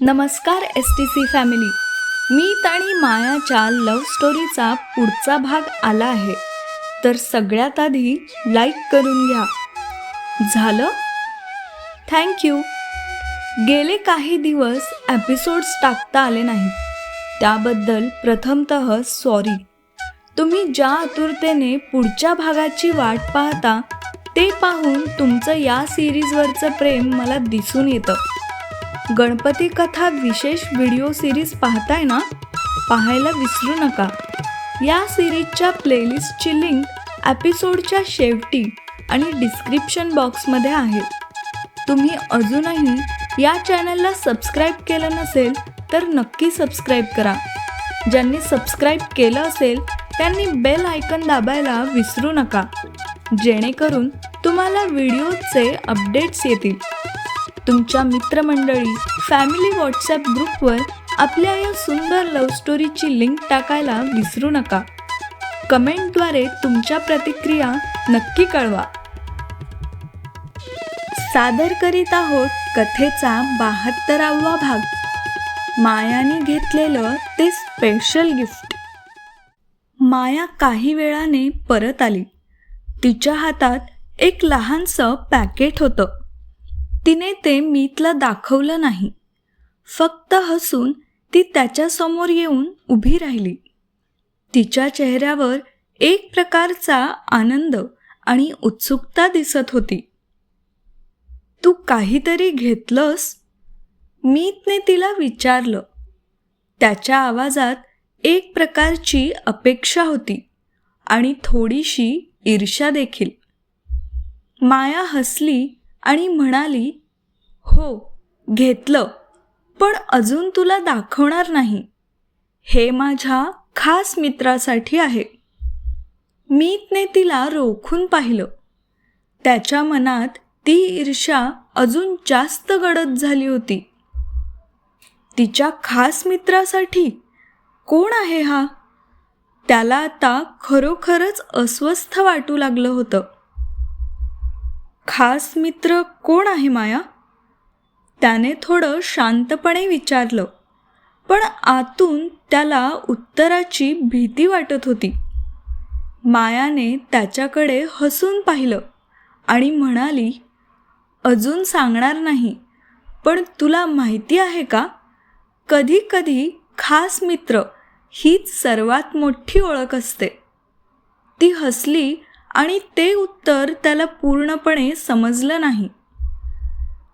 नमस्कार S T C family meet आणि मायाच्या लव्ह स्टोरीचा पुढचा भाग आला आहे. तर सगळ्यात आधी लाईक करून घ्या. झालं? थँक्यू गेले काही दिवस एपिसोड्स टाकता आले नाही त्याबद्दल प्रथमत सॉरी तुम्ही ज्या आतुरतेने पुढच्या भागाची वाट पाहता ते पाहून तुमचं या सिरीजवरचं प्रेम मला दिसून येतं. गणपती कथा विशेष व्हिडिओ सिरीज पाहताय ना? पाहायला विसरू नका. या सिरीजच्या प्लेलिस्टची लिंक एपिसोडच्या शेवटी आणि डिस्क्रिप्शन बॉक्समध्ये आहे. तुम्ही अजूनही या चॅनलला सबस्क्राईब केलं नसेल तर नक्की सबस्क्राईब करा. ज्यांनी सबस्क्राईब केलं असेल त्यांनी बेल आयकन दाबायला विसरू नका. जेणेकरून तुम्हाला व्हिडिओचे अपडेट्स येतील. तुमच्या मित्रमंडळी फॅमिली व्हॉट्सॲप ग्रुपवर आपल्या या सुंदर लव्ह स्टोरीची लिंक टाकायला विसरू नका. कमेंटद्वारे तुमच्या प्रतिक्रिया नक्की कळवा. सादर करीत आहोत कथेचा बहात्तरावा भाग. मायाने घेतलेलं ते स्पेशल गिफ्ट माया काही वेळाने परत आली. तिच्या हातात एक लहानसं पॅकेट होतं. तिने ते मीतला दाखवलं नाही. फक्त हसून ती त्याच्यासमोर येऊन उभी राहिली. तिच्या चेहऱ्यावर एक प्रकारचा आनंद आणि उत्सुकता दिसत होती. तू काहीतरी घेतलंस? मीतने तिला विचारलं. त्याच्या आवाजात एक प्रकारची अपेक्षा होती आणि थोडीशी ईर्ष्या देखील. माया हसली आणि म्हणाली हो घेतलं पण अजून तुला दाखवणार नाही. हे माझ्या खास मित्रासाठी आहे. मीतने तिला रोखून पाहिलं. त्याच्या मनात ती ईर्ष्या अजून जास्त गडद झाली होती. तिच्या खास मित्रासाठी? कोण आहे हा? त्याला आता खरोखरच अस्वस्थ वाटू लागलं होतं. खास मित्र कोण आहे माया? त्याने थोडं शांतपणे विचारलं. पण आतून त्याला उत्तराची भीती वाटत होती. मायाने त्याच्याकडे हसून पाहिलं आणि म्हणाली अजून सांगणार नाही पण तुला माहिती आहे का? कधी कधी खास मित्र हीच सर्वात मोठी ओळख असते. ती हसली आणि ते उत्तर त्याला पूर्णपणे समजलं नाही.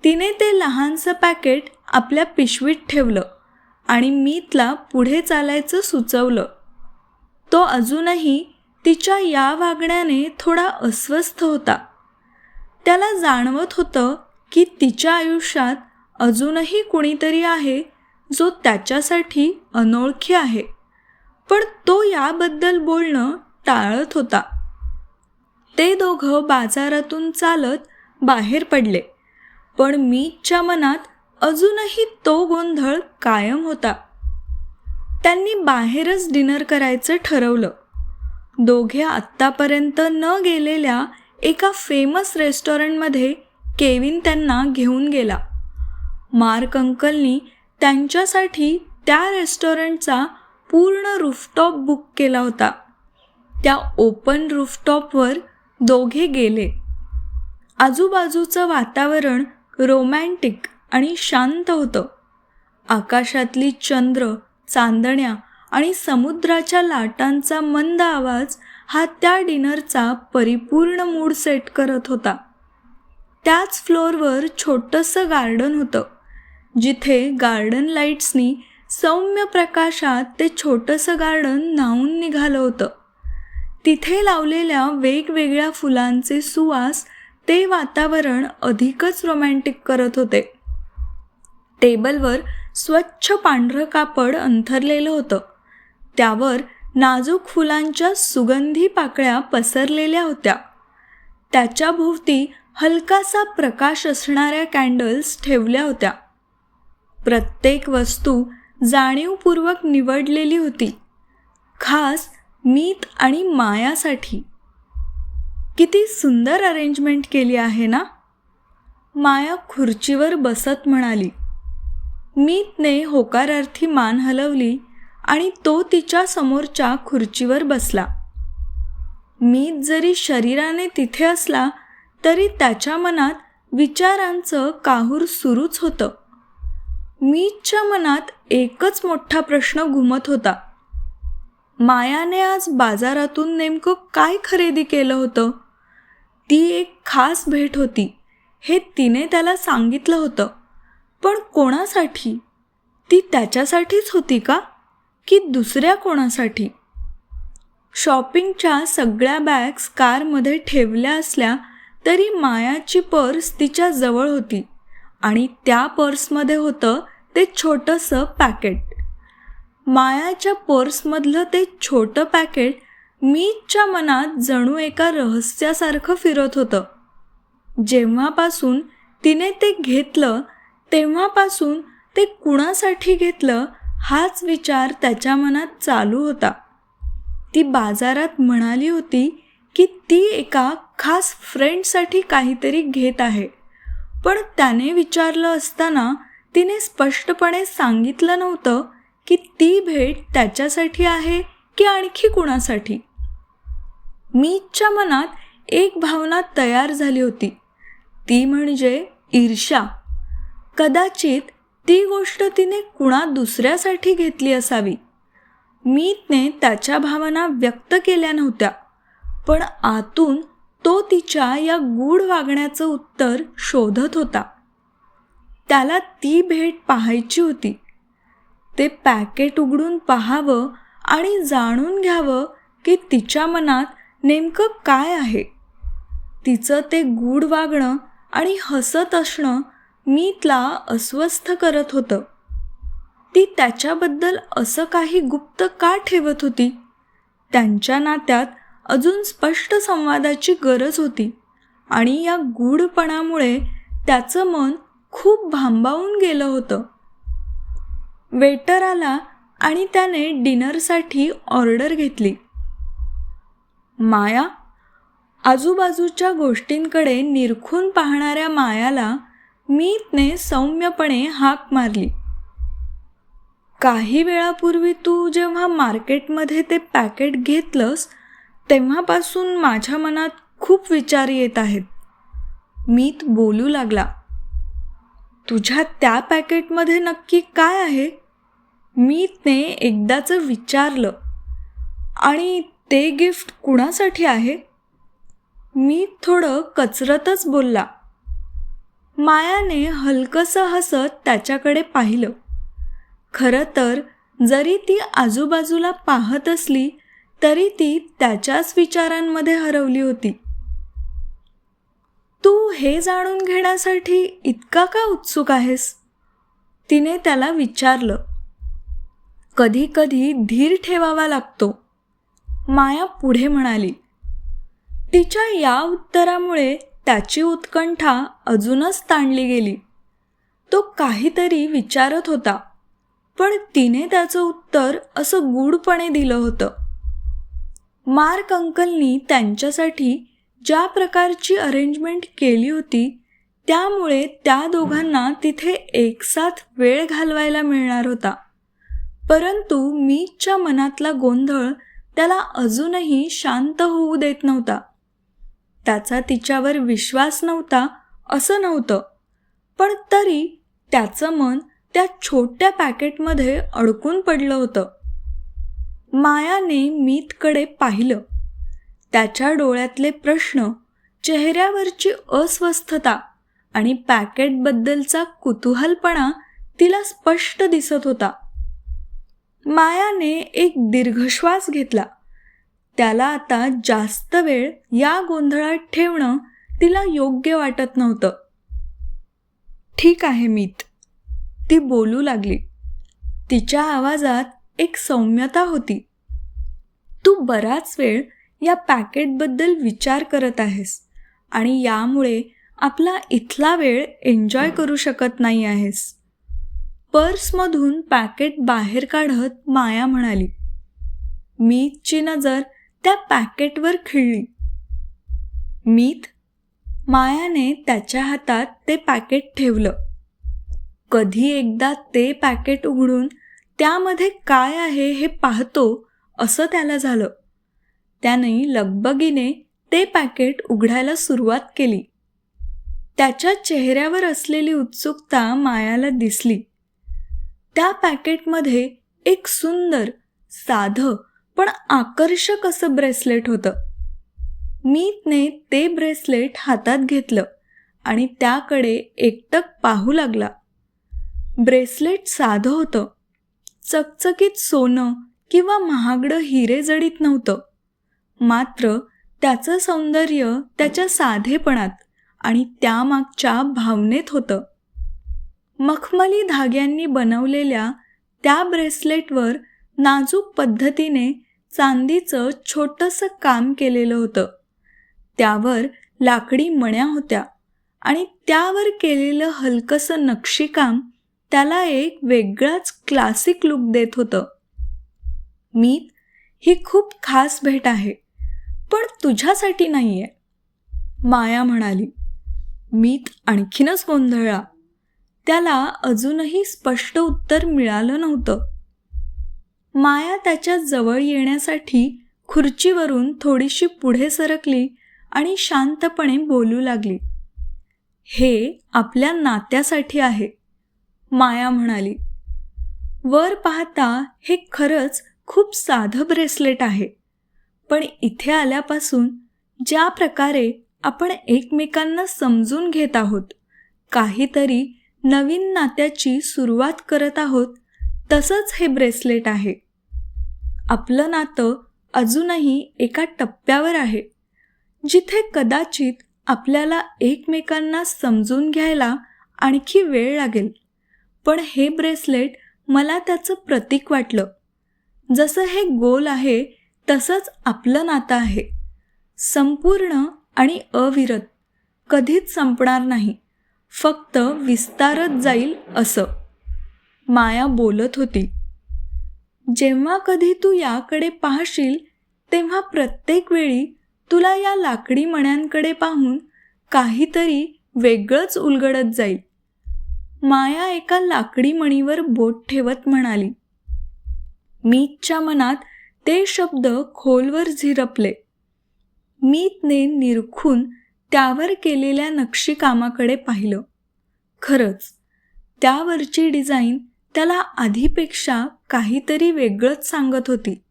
तिने ते लहानसं पॅकेट आपल्या पिशवीत ठेवलं आणि मीतला पुढे चालायचं सुचवलं. तो अजूनही तिच्या या वागण्याने थोडा अस्वस्थ होता. त्याला जाणवत होतं की तिच्या आयुष्यात अजूनही कुणीतरी आहे जो त्याच्यासाठी अनोळखी आहे. पण तो याबद्दल बोलणं टाळत होता. ते दोघं बाजारातून चालत बाहेर पडले. पण मीच्या मनात अजूनही तो गोंधळ कायम होता. त्यांनी बाहेरच डिनर करायचं ठरवलं. दोघे आत्तापर्यंत न गेलेल्या एका फेमस रेस्टॉरंटमध्ये केविन त्यांना घेऊन गेला. मार्क अंकलनी त्यांच्यासाठी त्या रेस्टॉरंटचा पूर्ण रूफटॉप बुक केला होता. त्या ओपन रूफटॉपवर दोघे गेले. आजूबाजूचं वातावरण रोमॅन्टिक आणि शांत होतं. आकाशातली चंद्र चांदण्या आणि समुद्राच्या लाटांचा मंद आवाज हा त्या डिनरचा परिपूर्ण मूड सेट करत होता. त्याच फ्लोअरवर छोटंसं गार्डन होतं जिथे गार्डन लाईट्सनी सौम्य प्रकाशात ते छोटंसं गार्डन न्हावून निघालं होतं. तिथे लावलेल्या वेगवेगळ्या फुलांचे सुवास ते वातावरण अधिकच रोमॅन्टिक करत होते. टेबलवर स्वच्छ पांढरं कापड अंथरलेलं होतं. त्यावर नाजूक फुलांच्या सुगंधी पाकळ्या पसरलेल्या होत्या. त्याच्या भोवती हलकासा प्रकाश असणाऱ्या कॅन्डल्स ठेवल्या होत्या. प्रत्येक वस्तू जाणीवपूर्वक निवडलेली होती. खास मीत आणि मायासाठी किती सुंदर अरेंजमेंट केली आहे ना? माया खुर्चीवर बसत म्हणाली मीतने होकारार्थी मान हलवली आणि तो तिच्या समोरच्या खुर्चीवर बसला. मीत जरी शरीराने तिथे असला तरी त्याच्या मनात विचारांचं काहूर सुरूच होतं. मीतच्या मनात एकच मोठा प्रश्न घुमत होता. मायाने आज बाजारातून नेमकं काय खरेदी केलं होतं? ती एक खास भेट होती. हे तिने त्याला सांगितलं होतं. पण कोणासाठी? ती त्याच्यासाठीच होती का? की दुसऱ्या कोणासाठी? शॉपिंगच्या सगळ्या बॅग्स कारमध्ये ठेवल्या असल्या तरी मायाची पर्स तिच्या जवळ होती आणि त्या पर्समध्ये होतं ते छोटंसं पॅकेट. मायाच्या पर्समधलं ते छोटं पॅकेट मीच्या मनात जणू एका रहस्यासारखं फिरत होतं. जेव्हापासून तिने ते घेतलं तेव्हापासून ते कुणासाठी घेतलं हाच विचार त्याच्या मनात चालू होता. ती बाजारात म्हणाली होती की ती एका खास फ्रेंडसाठी काहीतरी घेत आहे. पण त्याने विचारलं असताना तिने स्पष्टपणे सांगितलं नव्हतं की ती भेट त्याच्यासाठी आहे की आणखी कुणासाठी? मीच्या मनात एक भावना तयार झाली होती. ती म्हणजे ईर्षा कदाचित ती गोष्ट तिने कुणा दुसऱ्यासाठी घेतली असावी. मीतने त्याच्या भावना व्यक्त केल्या नव्हत्या पण आतून तो तिच्या या गूढ वागण्याचं उत्तर शोधत होता. त्याला ती भेट पाहायची होती. ते पॅकेट उघडून पाहावं आणि जाणून घ्यावं की तिच्या मनात नेमकं काय आहे. तिचं ते गूढ वागणं आणि हसत असणं मीतला अस्वस्थ करत होतं. ती त्याच्याबद्दल असं काही गुप्त का ठेवत होती? त्यांच्या नात्यात अजून स्पष्ट संवादाची गरज होती आणि या गूढपणामुळे त्याचं मन खूप भांबावून गेलं होतं. वेटर आला आणि त्याने डिनरसाठी ऑर्डर घेतली. माया आजूबाजूच्या गोष्टींकडे निरखून पाहणाऱ्या मायाला मीतने सौम्यपणे हाक मारली. काही वेळापूर्वी तू जेव्हा मार्केटमध्ये ते पॅकेट घेतलंस तेव्हापासून माझ्या मनात खूप विचार येत आहेत. मीत बोलू लागला. तुझ्या त्या पॅकेटमध्ये नक्की काय आहे? मीतने एकदाचं विचारलं. आणि ते गिफ्ट कुणासाठी आहे? मी थोडं कचरतच बोलला. मायाने हलकंसं हसत त्याच्याकडे पाहिलं. खरं तर जरी ती आजूबाजूला पाहत असली तरी ती त्याच्याच विचारांमध्ये हरवली होती. तू हे जाणून घेण्यासाठी इतका का उत्सुक आहेस? तिने त्याला विचारलं. कधी कधी धीर ठेवावा लागतो. माया पुढे म्हणाली तिच्या या उत्तरामुळे त्याची उत्कंठा अजूनच ताणली गेली. तो काहीतरी विचारत होता पण तिने त्याचं उत्तर असं गूढपणे दिलं होतं. मार्क अंकलनी त्यांच्यासाठी ज्या प्रकारची अरेंजमेंट केली होती त्यामुळे त्या दोघांना तिथे एकसाथ वेळ घालवायला मिळणार होता. परंतु मीच्या मनातला गोंधळ त्याला अजूनही शांत होऊ देत नव्हता. त्याचा तिच्यावर विश्वास नव्हता असं नव्हतं. पण तरी त्याचं मन त्या छोट्या पॅकेटमध्ये अडकून पडलं होतं. मायाने मीतकडे पाहिलं. त्याच्या डोळ्यातले प्रश्न चेहऱ्यावरची अस्वस्थता आणि पॅकेटबद्दलचा कुतूहलपणा तिला स्पष्ट दिसत होता. मायाने एक दीर्घश्वास घेतला. त्याला आता जास्त वेळ या गोंधळात ठेवणं तिला योग्य वाटत नव्हतं. ठीक आहे मीत. ती बोलू लागली. तिच्या आवाजात एक सौम्यता होती. तू बराच वेळ या पॅकेटबद्दल विचार करत आहेस आणि यामुळे आपला इथला वेळ एन्जॉय करू शकत नाही आहेस. पर्समधून पॅकेट बाहेर काढत माया म्हणाली मीतची नजर त्या पॅकेटवर खिळली. मीत? मायाने त्याच्या हातात ते पॅकेट ठेवलं. कधी एकदा ते पॅकेट उघडून त्यामध्ये काय आहे हे पाहतो असं त्याला झालं. त्याने लगबगीने ते पॅकेट उघडायला सुरुवात केली. त्याच्या चेहऱ्यावर असलेली उत्सुकता मायाला दिसली. त्या पॅकेटमध्ये एक सुंदर साधं पण आकर्षक असं ब्रेसलेट होतं. मीतने ते ब्रेसलेट हातात घेतलं आणि त्याकडे एकटक पाहू लागला. ब्रेसलेट साधं होतं. चकचकीत सोनं किंवा महागडं हिरे जडीत नव्हतं. मात्र त्याचं सौंदर्य त्याच्या साधेपणात आणि त्यामागच्या भावनेत होतं. मखमली धाग्यांनी बनवलेल्या त्या ब्रेसलेटवर नाजूक पद्धतीने चांदीचं छोटंसं काम केलेलं होतं. त्यावर लाकडी मण्या होत्या आणि त्यावर केलेलं हलकंसं नक्षीकाम त्याला एक वेगळाच क्लासिक लुक देत होतं. मी ही खूप खास भेट आहे पण तुझ्यासाठी नाही आहे माया म्हणाली मीत आणखीनच गोंधळला. त्याला अजूनही स्पष्ट उत्तर मिळालं नव्हतं. माया त्याच्याजवळ येण्यासाठी खुर्चीवरून थोडीशी पुढे सरकली आणि शांतपणे बोलू लागली. हे आपल्या नात्यासाठी आहे माया म्हणाली. वर पाहता हे खरंच खूप साधं ब्रेसलेट आहे पण इथे आल्यापासून ज्या प्रकारे आपण एकमेकांना समजून घेत आहोत काहीतरी नवीन नात्याची सुरुवात करत आहोत तसंच हे ब्रेसलेट आहे. आपलं नातं अजूनही एका टप्प्यावर आहे जिथे कदाचित आपल्याला एकमेकांना समजून घ्यायला आणखी वेळ लागेल. पण हे ब्रेसलेट मला त्याचं प्रतीक वाटलं. जसं हे गोल आहे तसंच आपलं नातं आहे. संपूर्ण आणि अविरत कधीच संपणार नाही. फक्त विस्तारत जाईल असं. माया बोलत होती. जेव्हा कधी तू याकडे पाहशील तेव्हा प्रत्येक वेळी तुला या लाकडी मण्यांकडे पाहून काहीतरी वेगळंच उलगडत जाईल. माया एका लाकडी मणीवर बोट ठेवत म्हणाली. मीतच्या मनात ते शब्द खोलवर झिरपले. मीतने निरखून त्यावर केलेल्या नक्षीकामाकडे पाहिलं. खरंच त्यावरची डिझाईन त्याला आधीपेक्षा काहीतरी वेगळंच सांगत होती.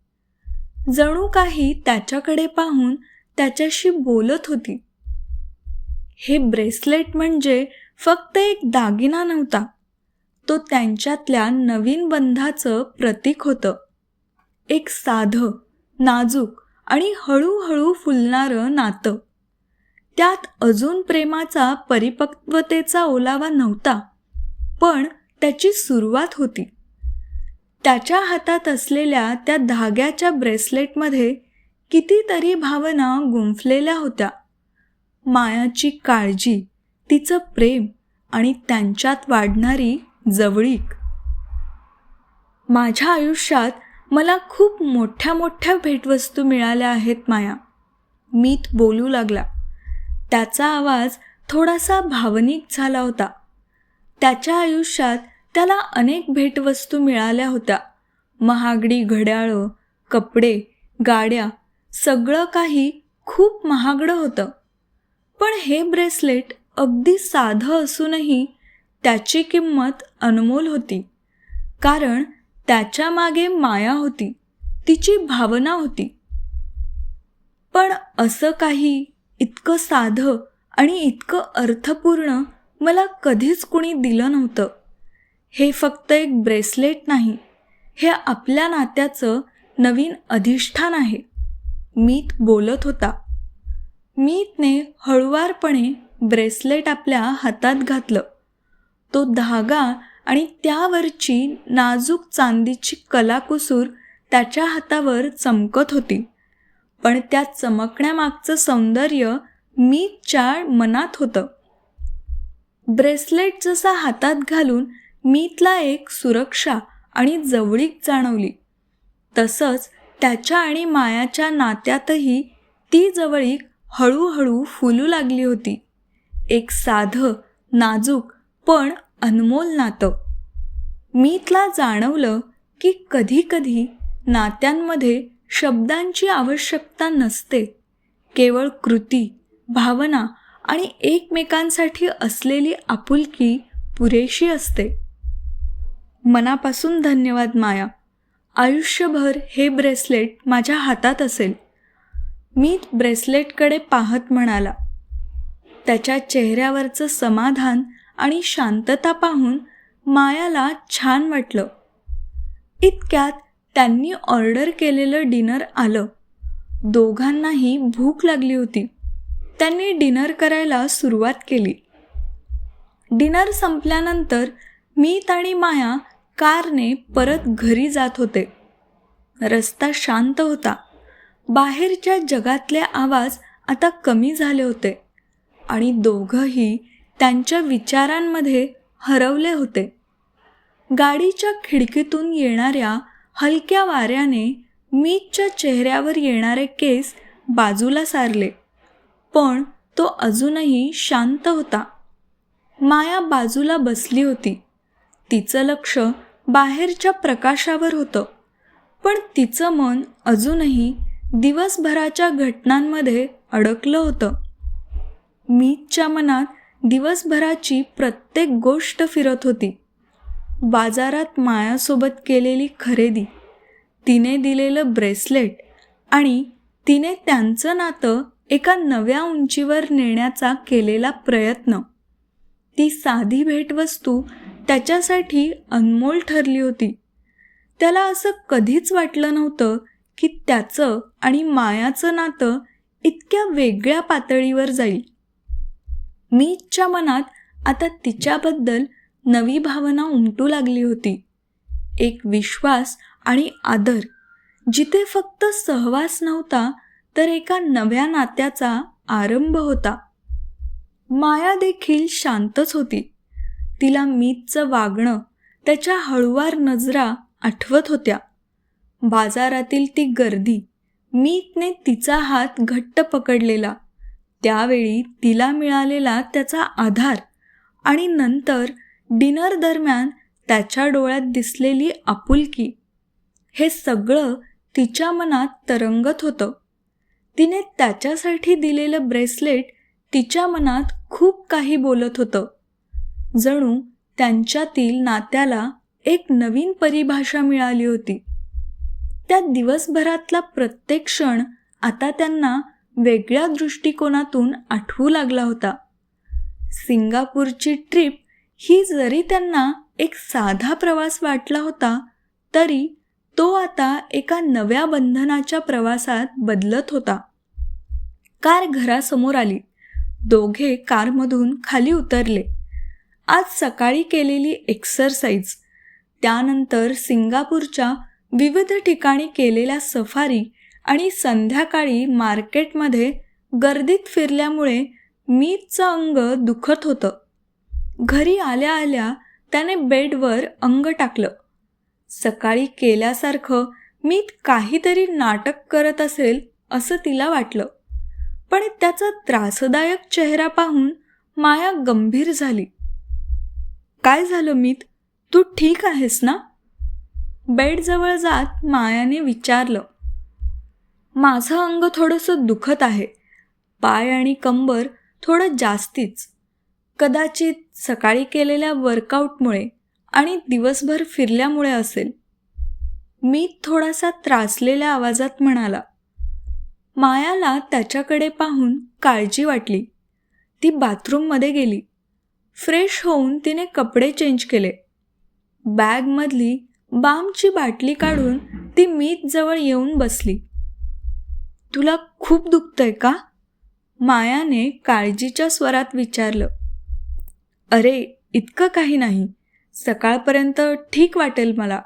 जणू काही त्याच्याकडे पाहून त्याच्याशी बोलत होती. हे ब्रेसलेट म्हणजे फक्त एक दागिना नव्हता. तो त्यांच्यातल्या नवीन बंधाचं प्रतीक होतं. एक साधं नाजूक आणि हळूहळू फुलणारं नातं. त्यात अजून प्रेमाचा परिपक्वतेचा ओलावा नव्हता पण त्याची सुरुवात होती. त्याच्या हातात असलेल्या त्या धाग्याच्या ब्रेसलेटमध्ये कितीतरी भावना गुंफलेल्या होत्या. मायाची काळजी तिचं प्रेम आणि त्यांच्यात वाढणारी जवळीक. माझ्या आयुष्यात मला खूप मोठ्या मोठ्या भेटवस्तू मिळाल्या आहेत माया. मीत बोलू लागला. त्याचा आवाज थोडासा भावनिक झाला होता. त्याच्या आयुष्यात त्याला अनेक भेटवस्तू मिळाल्या होत्या. महागडी घड्याळं कपडे गाड्या सगळं काही खूप महागडं होतं. पण हे ब्रेसलेट अगदी साधं असूनही त्याची किंमत अनमोल होती. कारण त्याच्यामागे माया होती. तिची भावना होती. पण असं काही इतकं साधं आणि इतकं अर्थपूर्ण मला कधीच कुणी दिलं नव्हतं. हे फक्त एक ब्रेसलेट नाही हे आपल्या नात्याचं नवीन अधिष्ठान आहे. मीत बोलत होता. मीतने हळुवारपणे ब्रेसलेट आपल्या हातात घातलं. तो धागा आणि त्यावरची नाजूक चांदीची कलाकुसूर त्याच्या हातावर चमकत होती. पण त्या चमकण्यामागचं सौंदर्य मी मीतच्या मनात होतं. ब्रेसलेट जसा हातात घालून मीतला एक सुरक्षा आणि जवळीक जाणवली. तसंच त्याच्या आणि मायाच्या नात्यातही ती जवळीक हळूहळू फुलू लागली होती. एक साधं नाजूक पण अनमोल नातं. मीतला जाणवलं की कधीकधी नात्यांमध्ये शब्दांची आवश्यकता नसते. केवळ कृती भावना आणि एकमेकांसाठी असलेली आपुलकी पुरेशी असते. मनापासून धन्यवाद माया. आयुष्यभर हे ब्रेसलेट माझ्या हातात असेल. मी ब्रेसलेटकडे पाहत म्हणाला. त्याच्या चेहऱ्यावरचं समाधान आणि शांतता पाहून मायाला छान वाटलं. इतक्यात त्यांनी ऑर्डर केलेलं डिनर आलं. दोघांनाही भूक लागली होती. त्यांनी डिनर करायला सुरुवात केली. डिनर संपल्यानंतर मीत आणि माया कारने परत घरी जात होते. रस्ता शांत होता. बाहेरच्या जगातले आवाज आता कमी झाले होते आणि दोघंही त्यांच्या विचारांमध्ये हरवले होते. गाडीच्या खिडकीतून येणाऱ्या हलक्या वाऱ्याने मीतच्या चेहऱ्यावर येणारे केस बाजूला सारले. पण तो अजूनही शांत होता. माया बाजूला बसली होती. तिचं लक्ष बाहेरच्या प्रकाशावर होतं. पण तिचं मन अजूनही दिवसभराच्या घटनांमध्ये अडकलं होतं. मीतच्या मनात दिवसभराची प्रत्येक गोष्ट फिरत होती. बाजारात मायासोबत केलेली खरेदी तिने दिलेलं ब्रेसलेट आणि तिने त्यांचं नातं एका नव्या उंचीवर नेण्याचा केलेला प्रयत्न. ती साधी भेटवस्तू त्याच्यासाठी अनमोल ठरली होती. त्याला असं कधीच वाटलं नव्हतं की त्याचं आणि मायाचं नातं इतक्या वेगळ्या पातळीवर जाईल. मीच्या मनात आता तिच्याबद्दल नवी भावना उमटू लागली होती. एक विश्वास आणि आदर. जिथे फक्त सहवास नव्हता तर एका नव्या नात्याचा आरंभ होता. माया देखील शांतच होती. तिला मीतचं वागणं त्याच्या हळुवार नजरा आठवत होत्या. बाजारातील ती गर्दी मीतने तिचा हात घट्ट पकडलेला. त्यावेळी तिला मिळालेला त्याचा आधार आणि नंतर डिनर दरम्यान त्याच्या डोळ्यात दिसलेली आपुलकी हे सगळं तिच्या मनात तरंगत होतं. तिने त्याच्यासाठी दिलेलं ब्रेसलेट तिच्या मनात खूप काही बोलत होतं. जणू त्यांच्यातील नात्याला एक नवीन परिभाषा मिळाली होती. त्या दिवसभरातला प्रत्येक क्षण आता त्यांना वेगळ्या दृष्टिकोनातून आठवू लागला होता. सिंगापूरची ट्रिप ही जरी त्यांना एक साधा प्रवास वाटला होता तरी तो आता एका नव्या बंधनाच्या प्रवासात बदलत होता. कार घरासमोर आली. दोघे कारमधून खाली उतरले. आज सकाळी केलेली एक्सरसाइज त्यानंतर सिंगापूरच्या विविध ठिकाणी केलेल्या सफारी आणि संध्याकाळी मार्केटमध्ये गर्दीत फिरल्यामुळे मीतचं अंग दुखत होतं. घरी आल्या आल्या त्याने बेडवर अंग टाकलं. सकाळी केल्यासारखं मी काहीतरी नाटक करत असेल असं तिला वाटलं. पण त्याचा त्रासदायक चेहरा पाहून माया गंभीर झाली. काय झालं मीत? तू ठीक आहेस ना? बेडजवळ जात मायाने विचारलं. माझं अंग थोडंसं दुखत आहे. पाय आणि कंबर थोडं जास्तीच. कदाचित सकाळी केलेल्या वर्कआउटमुळे आणि दिवसभर फिरल्यामुळे असेल. मी थोडासा त्रासलेल्या आवाजात म्हणाला मायाला त्याच्याकडे पाहून काळजी वाटली. ती बाथरूममध्ये गेली. फ्रेश होऊन तिने कपडे चेंज केले. बॅगमधली बामची बाटली काढून ती मीत जवळ येऊन बसली. तुला खूप दुखतंय का? मायाने काळजीच्या स्वरात विचारलं. अरे इतकं काही नाही. सकाळपर्यंत ठीक वाटेल मला.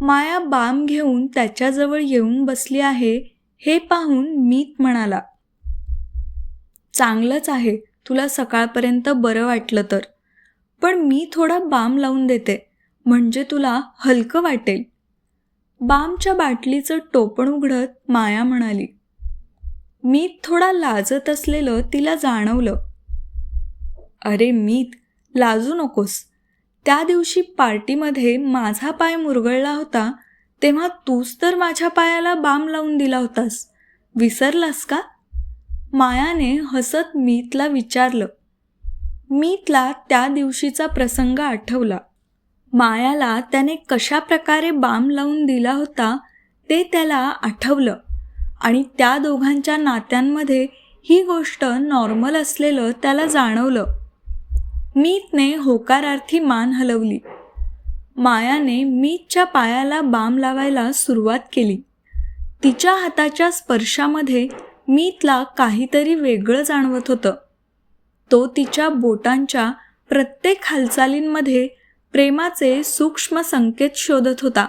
माया बाम घेऊन त्याच्याजवळ येऊन बसली आहे हे पाहून मीत म्हणाला. चांगलंच आहे तुला सकाळपर्यंत बरं वाटलं तर. पण मी थोडा बाम लावून देते म्हणजे तुला हलकं वाटेल. बामच्या बाटलीचं टोपण उघडत माया म्हणाली. मी थोडा लाजत असलेलं तिला जाणवलं. अरे मीत लाजू नकोस. त्या दिवशी पार्टीमध्ये माझा पाय मुरगळला होता तेव्हा तूच तर माझ्या पायाला बाम लावून दिला होतास. विसरलास का? मायाने हसत मीतला विचारलं. मीतला त्या दिवशीचा प्रसंग आठवला. मायाला त्याने कशा प्रकारे बाम लावून दिला होता ते त्याला आठवलं. आणि त्या दोघांच्या नात्यांमध्ये ही गोष्ट नॉर्मल असलेलं त्याला जाणवलं. मीतने होकारार्थी मान हलवली. मायाने मीतच्या पायाला बाम लावायला सुरुवात केली. तिच्या हाताच्या स्पर्शामध्ये मीतला काहीतरी वेगळं जाणवत होतं. तो तिच्या बोटांच्या प्रत्येक हालचालींमध्ये प्रेमाचे सूक्ष्म संकेत शोधत होता.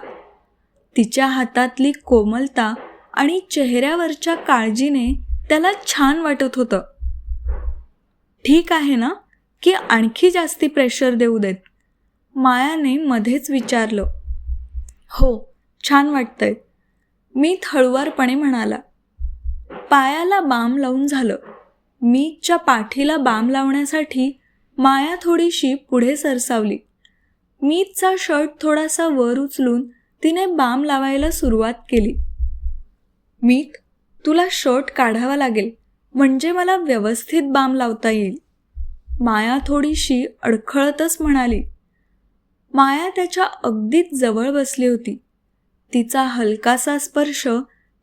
तिच्या हातातली कोमलता आणि चेहऱ्यावरच्या काळजीने त्याला छान वाटत होतं. ठीक आहे ना? की आणखी जास्ती प्रेशर देऊ देत. मायाने मध्येच विचारलं हो छान वाटतंय. मी हळुवारपणे म्हणाला पायाला बाम लावून झालं. मीच्या पाठीला बाम लावण्यासाठी माया थोडीशी पुढे सरसावली. मीतचा शर्ट थोडासा वर उचलून तिने बाम लावायला सुरुवात केली. मीत तुला शर्ट काढावा लागेल. म्हणजे मला व्यवस्थित बाम लावता येईल. माया थोडीशी अडखळतच म्हणाली. माया त्याच्या अगदीच जवळ बसली होती. तिचा हलकासा स्पर्श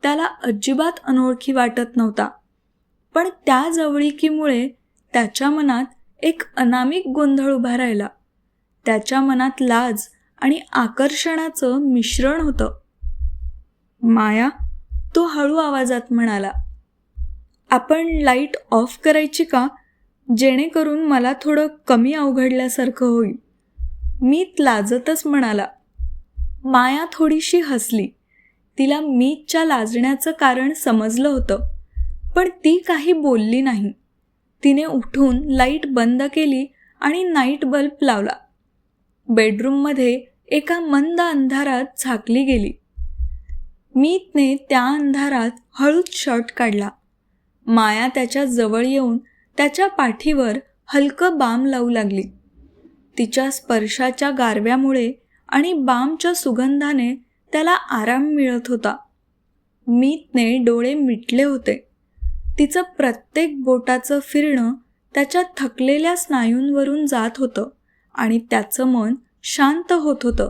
त्याला अजिबात अनोळखी वाटत नव्हता. पण त्या जवळिकीमुळे त्याच्या मनात एक अनामिक गोंधळ उभा राहिला. त्याच्या मनात लाज आणि आकर्षणाचं मिश्रण होतं. माया तो हळू आवाजात म्हणाला आपण लाइट ऑफ करायची का? जेणेकरून मला थोडं कमी अवघडल्यासारखं होईल. मीत लाजतच म्हणाला माया थोडीशी हसली. तिला मीतच्या लाजण्याचं कारण समजलं होतं पण ती काही बोलली नाही. तिने उठून लाइट बंद केली आणि नाईट बल्ब लावला. बेडरूममध्ये एका मंद अंधारात झाकली गेली. मीतने त्या अंधारात हळूच शर्ट काढला. माया त्याच्याजवळ येऊन त्याच्या पाठीवर हलकं बाम लावू लागली. तिच्या स्पर्शाच्या गारव्यामुळे आणि बामच्या सुगंधाने त्याला आराम मिळत होता. मीतने डोळे मिटले होते. तिचं प्रत्येक बोटाचं फिरणं त्याच्या थकलेल्या स्नायूंवरून जात होतं आणि त्याचं मन शांत होत होतं.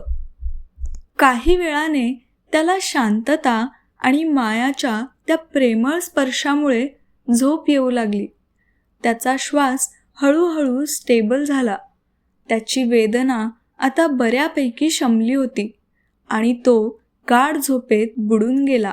काही वेळाने त्याला शांतता आणि मायाच्या त्या प्रेमळ स्पर्शामुळे झोप येऊ लागली. त्याचा श्वास हळूहळू स्टेबल झाला. त्याची वेदना आता बऱ्यापैकी शमली होती आणि तो गाढ झोपेत बुडून गेला.